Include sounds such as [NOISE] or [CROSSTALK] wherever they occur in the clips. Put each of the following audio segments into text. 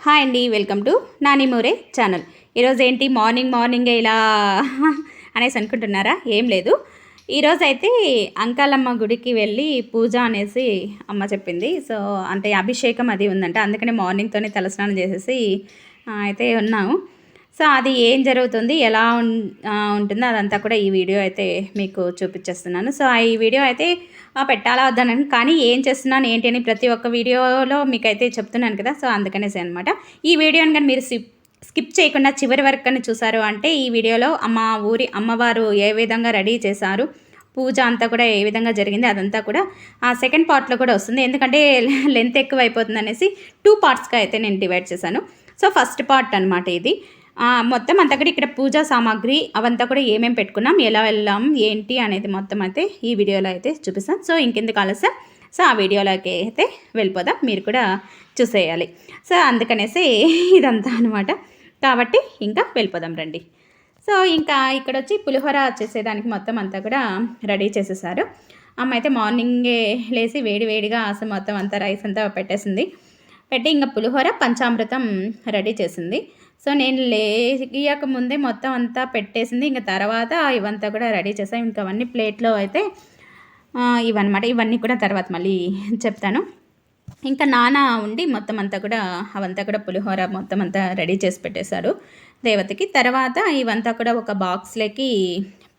Hi అండి welcome to Nani More channel ఈరోజు ఏంటి? మార్నింగ్ మార్నింగే ఇలా [LAUGHS] అనేసి అనుకుంటున్నారా? ఏం లేదు. ఈరోజు అయితే అంకాలమ్మ గుడికి వెళ్ళి పూజ అనేసి అమ్మ చెప్పింది. సో అంటే అభిషేకం అది ఉందంట. అందుకనే మార్నింగ్తోనే తలస్నానం చేసేసి అయితే ఉన్నాము. సో అది ఏం జరుగుతుంది? ఎలా ఉంటుందో అదంతా కూడా ఈ వీడియో అయితే మీకు చూపించేస్తున్నాను. సో ఆ ఈ వీడియో అయితే పెట్టాలా వద్దనని కానీ ఏం చేస్తున్నాను ఏంటి అని ప్రతి ఒక్క వీడియోలో మీకు అయితే చెప్తున్నాను కదా సో అందుకనేసి అనమాట ఈ వీడియోని కానీ మీరు స్కిప్ స్కిప్ చేయకుండా చివరి వరకు కానీ చూసారు అంటే ఈ వీడియోలో మా ఊరి అమ్మవారు ఏ విధంగా రెడీ చేశారు పూజ అంతా కూడా ఏ విధంగా జరిగింది అదంతా కూడా ఆ సెకండ్ పార్ట్లో కూడా వస్తుంది. ఎందుకంటే లెంత్ ఎక్కువ అయిపోతుంది అనేసి టూ పార్ట్స్గా అయితే నేను డివైడ్ చేశాను. సో ఫస్ట్ పార్ట్ అనమాట ఇది. మొత్తం అంతా కూడా ఇక్కడ పూజా సామాగ్రి అవంతా కూడా ఏమేమి పెట్టుకున్నాం ఎలా వెళ్ళాం ఏంటి అనేది మొత్తం అయితే ఈ వీడియోలో అయితే చూపిస్తాం. సో ఇంకెందుకు ఆలస్యం? సో ఆ వీడియోలోకి అయితే వెళ్ళిపోదాం. మీరు కూడా చూసేయాలి. సో అందుకనేసి ఇదంతా అనమాట కాబట్టి ఇంకా వెళ్ళిపోదాం రండి. సో ఇంకా ఇక్కడ వచ్చి పులిహోర చేసేదానికి మొత్తం అంతా కూడా రెడీ చేసేసారు. అమ్మ అయితే మార్నింగే లేచి వేడి వేడిగా అసలు మొత్తం అంతా రైస్ అంతా పెట్టేసింది. పెట్టి ఇంకా పులిహోర పంచామృతం రెడీ చేసింది. సో నేను లేయక ముందే మొత్తం అంతా పెట్టేసింది. ఇంకా తర్వాత ఇవంతా కూడా రెడీ చేసాం. ఇంకా అవన్నీ ప్లేట్లో అయితే ఇవన్నమాట. ఇవన్నీ కూడా తర్వాత మళ్ళీ చెప్తాను. ఇంకా నాన్న ఉండి మొత్తం అంతా కూడా అవంతా కూడా పులిహోర మొత్తం అంతా రెడీ చేసి పెట్టేశారు దేవతకి. తర్వాత ఇవంతా కూడా ఒక బాక్స్లోకి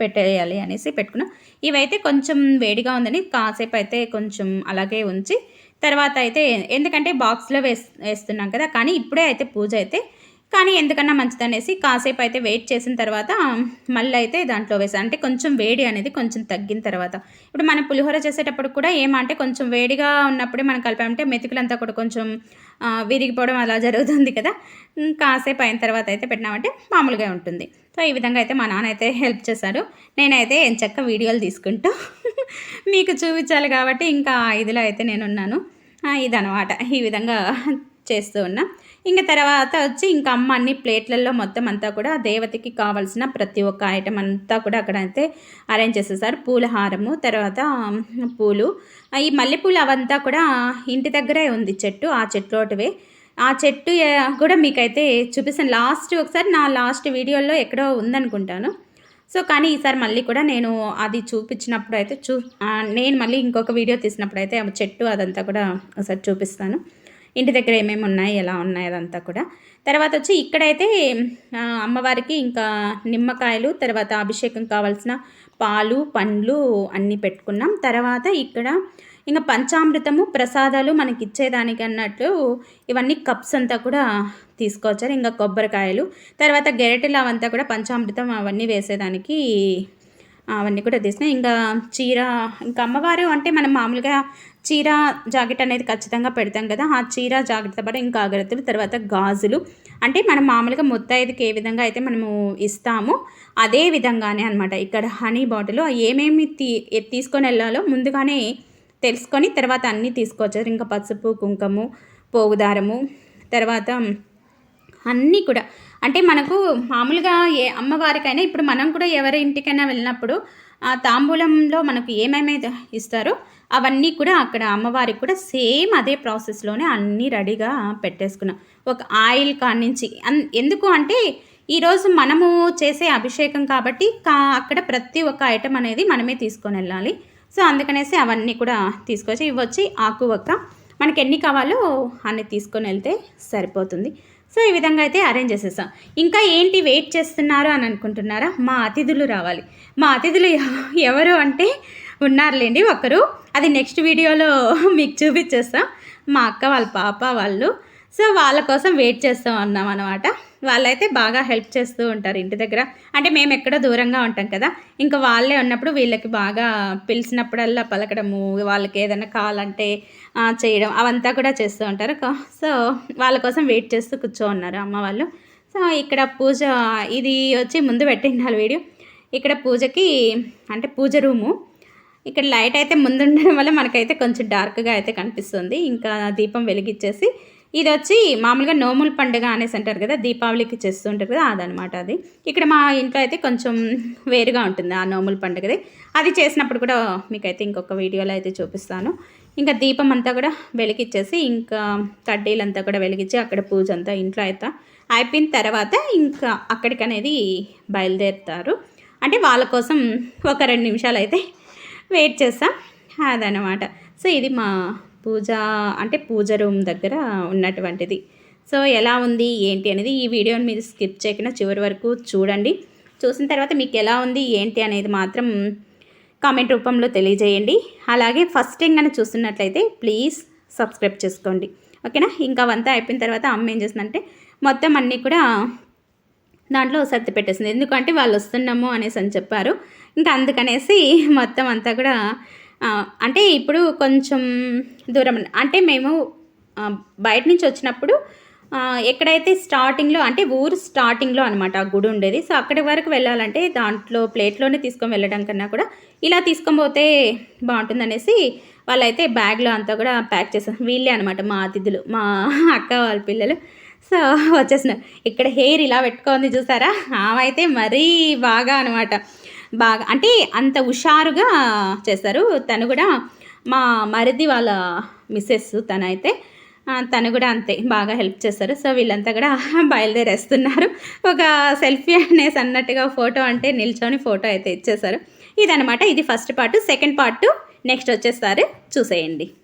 పెట్టేయాలి అనేసి పెట్టుకున్నాం. ఇవైతే కొంచెం వేడిగా ఉందని కాసేపు అయితే కొంచెం అలాగే ఉంచి తర్వాత అయితే ఎందుకంటే బాక్స్లో వేస్ వేస్తున్నాం కదా. కానీ ఇప్పుడే అయితే పూజ అయితే కానీ ఎందుకన్నా మంచిదనేసి కాసేపు అయితే వెయిట్ చేసిన తర్వాత మళ్ళీ అయితే దాంట్లో వేసాను అంటే కొంచెం వేడి అనేది కొంచెం తగ్గిన తర్వాత. ఇప్పుడు మనం పులిహోర చేసేటప్పుడు కూడా ఏమంటే కొంచెం వేడిగా ఉన్నప్పుడే మనం కలిపామంటే మెతుకులంతా కూడా కొంచెం విరిగిపోవడం అలా జరుగుతుంది కదా. కాసేపు అయిన తర్వాత అయితే పెట్టినామంటే మామూలుగా ఉంటుంది. సో ఈ విధంగా అయితే మా నాన్న అయితే హెల్ప్ చేశారు. నేనైతే ఎంచక్క వీడియోలు తీసుకుంటూ [LAUGHS] మీకు చూపించాలి కాబట్టి ఇంకా ఇదిలో అయితే నేను ఉన్నాను ఇదనమాట ఈ విధంగా చేస్తూ ఉన్నా. ఇంకా తర్వాత వచ్చి ఇంకా అమ్మ అన్ని ప్లేట్లలో మొత్తం అంతా కూడా దేవతకి కావాల్సిన ప్రతి ఒక్క ఐటెం అంతా కూడా అక్కడ అయితే అరేంజ్ చేసేసారు. పూల హారము తర్వాత పూలు. ఈ మల్లెపూలు అవంతా కూడా ఇంటి దగ్గరే ఉంది చెట్టు ఆ చెట్టులోటివే ఆ చెట్టు కూడా మీకైతే చూపిస్తాను. లాస్ట్ ఒకసారి నా లాస్ట్ వీడియోలో ఎక్కడో ఉందనుకుంటాను. సో కానీ ఈసారి మళ్ళీ కూడా నేను అది చూపించినప్పుడు అయితే చూ నేను మళ్ళీ ఇంకొక వీడియో తీసినప్పుడు అయితే ఆ చెట్టు అదంతా కూడా ఒకసారి చూపిస్తాను. ఇంటి దగ్గర ఏమేమి ఉన్నాయి ఎలా ఉన్నాయి అదంతా కూడా. తర్వాత వచ్చి ఇక్కడైతే అమ్మవారికి ఇంకా నిమ్మకాయలు తర్వాత అభిషేకం కావాల్సిన పాలు పండ్లు అన్నీ పెట్టుకున్నాం. తర్వాత ఇక్కడ ఇంకా పంచామృతము ప్రసాదాలు మనకి ఇచ్చేదానికి అన్నట్లు ఇవన్నీ కప్స్ అంతా కూడా తీసుకొచ్చారు. ఇంకా కొబ్బరికాయలు తర్వాత గెరటిలు అవంతా కూడా పంచామృతం అవన్నీ వేసేదానికి అవన్నీ కూడా తీసినాయి ఇంకా చీర ఇంకా అమ్మవారు అంటే మనం మామూలుగా చీర జాకెట్ అనేది ఖచ్చితంగా పెడతాం కదా. ఆ చీర జాకెట్తో పాటు ఇంకా అగరత్తులు తర్వాత గాజులు. అంటే మనం మామూలుగా ముత్తైదుకి ఏ విధంగా అయితే మనము ఇస్తామో అదే విధంగానే అనమాట ఇక్కడ హనీ బాటిల్ ఏమేమి తీ తీసుకొని వెళ్ళాలో ముందుగానే తెలుసుకొని తర్వాత అన్నీ తీసుకొచ్చారు ఇంకా పసుపు కుంకుమ పోగుదారము తర్వాత అన్నీ కూడా. అంటే మనకు మామూలుగా ఏ అమ్మవారికైనా ఇప్పుడు మనం కూడా ఎవరి ఇంటికైనా వెళ్ళినప్పుడు ఆ తాంబూలంలో మనకు ఏమేమి ఇస్తారో అవన్నీ కూడా అక్కడ అమ్మవారికి కూడా సేమ్ అదే ప్రాసెస్లోనే అన్నీ రెడీగా పెట్టేసుకున్నాం. ఒక ఆయిల్ కానించి. అన్ ఎందుకు అంటే ఈరోజు మనము చేసే అభిషేకం కాబట్టి కా అక్కడ ప్రతి ఒక్క ఐటమ్ అనేది మనమే తీసుకొని వెళ్ళాలి. సో అందుకనేసి అవన్నీ కూడా తీసుకొచ్చి ఇవి వచ్చి ఆకు ఒక్క మనకి ఎన్ని కావాలో అన్ని తీసుకొని వెళ్తే సరిపోతుంది. సో ఈ విధంగా అయితే అరేంజ్ చేసేసాం. ఇంకా ఏంటి వెయిట్ చేస్తున్నారు అని అనుకుంటున్నారా? మా అతిథులు రావాలి. మా అతిథులు ఎవ- ఎవరు అంటే ఉన్నారులేండి ఒకరు. అది నెక్స్ట్ వీడియోలో మీకు చూపించేస్తాం. మా అక్క వాళ్ళ పాప వాళ్ళు సో వాళ్ళ కోసం వెయిట్ చేస్తూ ఉన్నాం అనమాట వాళ్ళైతే బాగా హెల్ప్ చేస్తూ ఉంటారు ఇంటి దగ్గర. అంటే మేము ఎక్కడో దూరంగా ఉంటాం కదా. ఇంకా వాళ్ళే ఉన్నప్పుడు వీళ్ళకి బాగా పిలిచినప్పుడల్లా పలకడము వాళ్ళకి ఏదైనా కావాలంటే చేయడం అవంతా కూడా చేస్తూ ఉంటారు. కా- సో వాళ్ళ కోసం వెయిట్ చేస్తూ కూర్చో ఉన్నారు అమ్మ వాళ్ళు. సో ఇక్కడ పూజ ఇది వచ్చి ముందు పెట్టిండాలి వీడియో. ఇక్కడ పూజకి అంటే పూజ రూము. ఇక్కడ లైట్ అయితే ముందు ఉండడం వల్ల మనకైతే కొంచెం డార్క్గా అయితే కనిపిస్తుంది. ఇంకా దీపం వెలిగించేసి ఇది వచ్చి మామూలుగా నోముల పండుగ అనేసి అంటారు కదా దీపావళికి చేస్తుంటారు కదా అదనమాట అది. ఇక్కడ మా ఇంట్లో అయితే కొంచెం వేరుగా ఉంటుంది ఆ నోముల పండుగది. అది చేసినప్పుడు కూడా మీకైతే ఇంకొక వీడియోలో అయితే చూపిస్తాను. ఇంకా దీపం అంతా కూడా వెలిగించేసి ఇంకా కడ్డీలంతా కూడా వెలిగించి అక్కడ పూజ అంతా ఇంట్లో అయితే అయిపోయిన తర్వాత ఇంకా అక్కడికి అనేది బయలుదేరుతారు. అంటే వాళ్ళ కోసం ఒక రెండు నిమిషాలు అయితే వెయిట్ చేస్తాం. అదనమాట సో ఇది మా పూజ అంటే పూజ రూమ్ దగ్గర ఉన్నటువంటిది. సో ఎలా ఉంది ఏంటి అనేది ఈ వీడియోని మీరు స్కిప్ చేయకుండా చివరి వరకు చూడండి. చూసిన తర్వాత మీకు ఎలా ఉంది ఏంటి అనేది మాత్రం కామెంట్ రూపంలో తెలియజేయండి. అలాగే ఫస్ట్ టైం కానీ చూస్తున్నట్లయితే ప్లీజ్ సబ్స్క్రైబ్ చేసుకోండి. ఓకేనా? ఇంకా అవంతా అయిపోయిన తర్వాత అమ్మ ఏం చేసిందంటే మొత్తం అన్నీ కూడా దాంట్లో సర్ది పెట్టేసింది. ఎందుకంటే వాళ్ళు వస్తున్నాము అనేసి అని చెప్పారు. ఇంకా అందుకనేసి మొత్తం అంతా కూడా అంటే ఇప్పుడు కొంచెం దూరం అంటే మేము బయట నుంచి వచ్చినప్పుడు ఎక్కడైతే స్టార్టింగ్లో అంటే ఊరు స్టార్టింగ్లో అనమాట ఆ గుడి ఉండేది. సో అక్కడి వరకు వెళ్ళాలంటే దాంట్లో ప్లేట్లోనే తీసుకొని వెళ్ళడం కన్నా కూడా ఇలా తీసుకొని పోతే బాగుంటుందనేసి వాళ్ళైతే బ్యాగ్లో అంతా కూడా ప్యాక్ చేశారు. వీళ్ళే అనమాట మా అతిథులు మా అక్క వాళ్ళ పిల్లలు. సో వచ్చేసినారు ఇక్కడ హెయిర్ ఇలా పెట్టుకుంది చూసారా? ఆమె అయితే మరీ బాగా అనమాట బాగా అంటే అంత హుషారుగా చేస్తారు. తను కూడా మా మరిది వాళ్ళ మిస్సెస్ తనైతే అయితే తను కూడా అంతే బాగా హెల్ప్ చేస్తారు. సో వీళ్ళంతా కూడా [LAUGHS] బయలుదేరేస్తున్నారు. ఒక సెల్ఫీ అనేసి అన్నట్టుగా ఫోటో అంటే నిల్చొని ఫోటో అయితే ఇచ్చేసారు ఇదనమాట ఇది first part second part next వచ్చేసారి చూసేయండి.